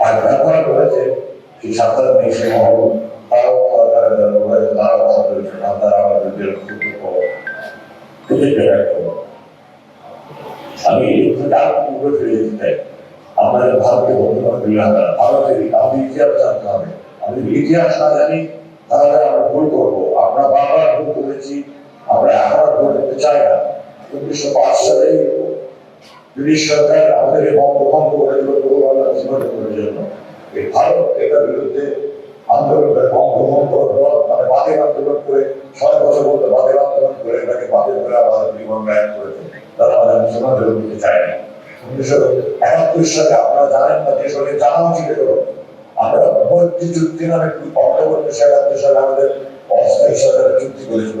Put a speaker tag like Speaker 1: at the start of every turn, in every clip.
Speaker 1: আর ব্যবহার করেছে সেই সাঁতার ইতিহাস জানতে হবে। আমি জানি, তাহলে আমরা ভুল করব। আমরা ভুল করেছি, আমরা এখন ভুল করতে চাই না। উনিশশো পাঁচ সালে ব্রিটিশ সরকার আমাদের বঙ্গভঙ্গ করে দিল গৌরবালা জীবন জন্য। এই ভারত এটার বিরুদ্ধে আন্দোলন বঙ্গভঙ্গ মানে বাদের আন্দোলন করে, ছয় বছর মতো বাদের আন্দোলন করে এটাকে বাদের করে আমাদের জীবন ব্যয় করেছে। তারা আমাদের মুসলমান ধরে দিতে চায় না। উনিশশো একাত্তর সালে আপনারা জানেন না, যে সঙ্গে জানা আমরা চুক্তি নামে অক্টোবর উনিশশো একাত্তর সালে আমাদের অস্থায়ী সরকারের চুক্তি করেছিল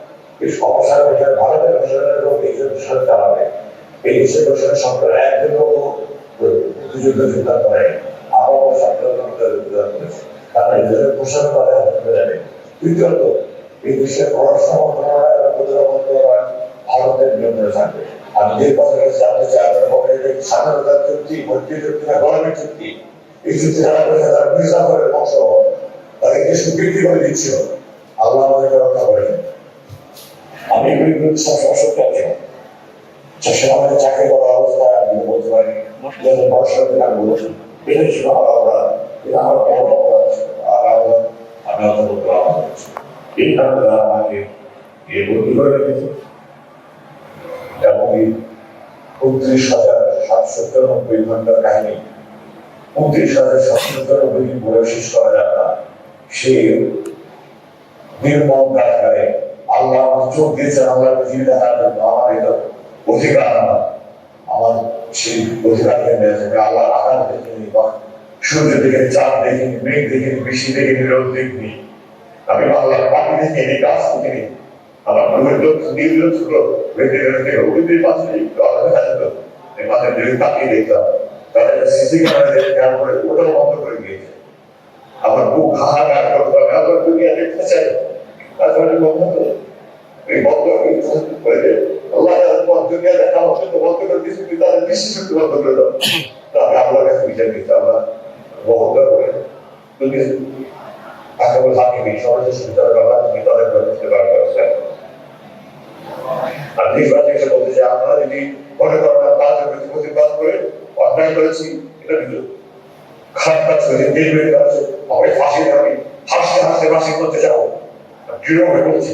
Speaker 1: আল্লাহ আমাদেরকে রক্ষা করেন আমি এগুলি বিরুদ্ধে সবসময় সত্য আছি সে আমাদের চাকরি করা অবস্থা আমি বলতে পারি যাদের পড়াশোনা থেকে আমি বলছি এটা ছিল আমার অপরাধ। এটা আমার বড় অপরাধ। আর আমরা আমি অত বলতে পারলাম এই কারণে তারা আমাকে এ বন্দি করে রেখেছে। এবং উনত্রিশ হাজার সাতশো চুরানব্বই ঘণ্টার কাহিনী উনত্রিশ হাজার সাতশো চুরানব্বই বলে শেষ করা যাবে না। সেই নির্মম কারাগারে আল্লাহ আমার চোখ দিয়েছেন আল্লাহ পৃথিবী দেখার জন্য আমার এটা অধিকার আমার। আমার সেই অধিকার কেন্দ্রে আছে আমি আল্লাহর আকার দেখিনি বা সূর্য দেখে চাঁদ দেখিনি মেঘ দেখিনি বৃষ্টি দেখিনি রোদ দেখিনি আমি আল্লাহর পাখি দেখিনি গাছ দেখিনি আমার লোক নীল ছিল বেঁধে বেঁধে উড়িতে পাশে একটু আলাদা মাঝে দিকে তাকিয়ে দেখলাম, তারা সিসি ক্যামেরা দেখে খেয়াল করে ওটাও বন্ধ করে দিয়েছে। আমার বুক হাহাকার করতো, আমি আবার দুনিয়া দেখতে চাই। তারপরে বন্ধ করে এই বন্ধ করে করে করে করে করা বলতে যে আপনারা যদি মনে করেন করে খারাপ কাজ করেছে দেখবেন কাজ হবে ফাঁসি যাবে হাসতে হাসতে ফাঁসি করতে যাব দৃঢ়ভাবে বলছি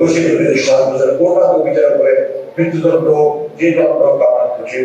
Speaker 1: সবগুলির দোষীদের সাহায্য পূর্ণাঙ্গ বিচার করে মৃত্যুদণ্ড যে দণ্ড আপনার সেই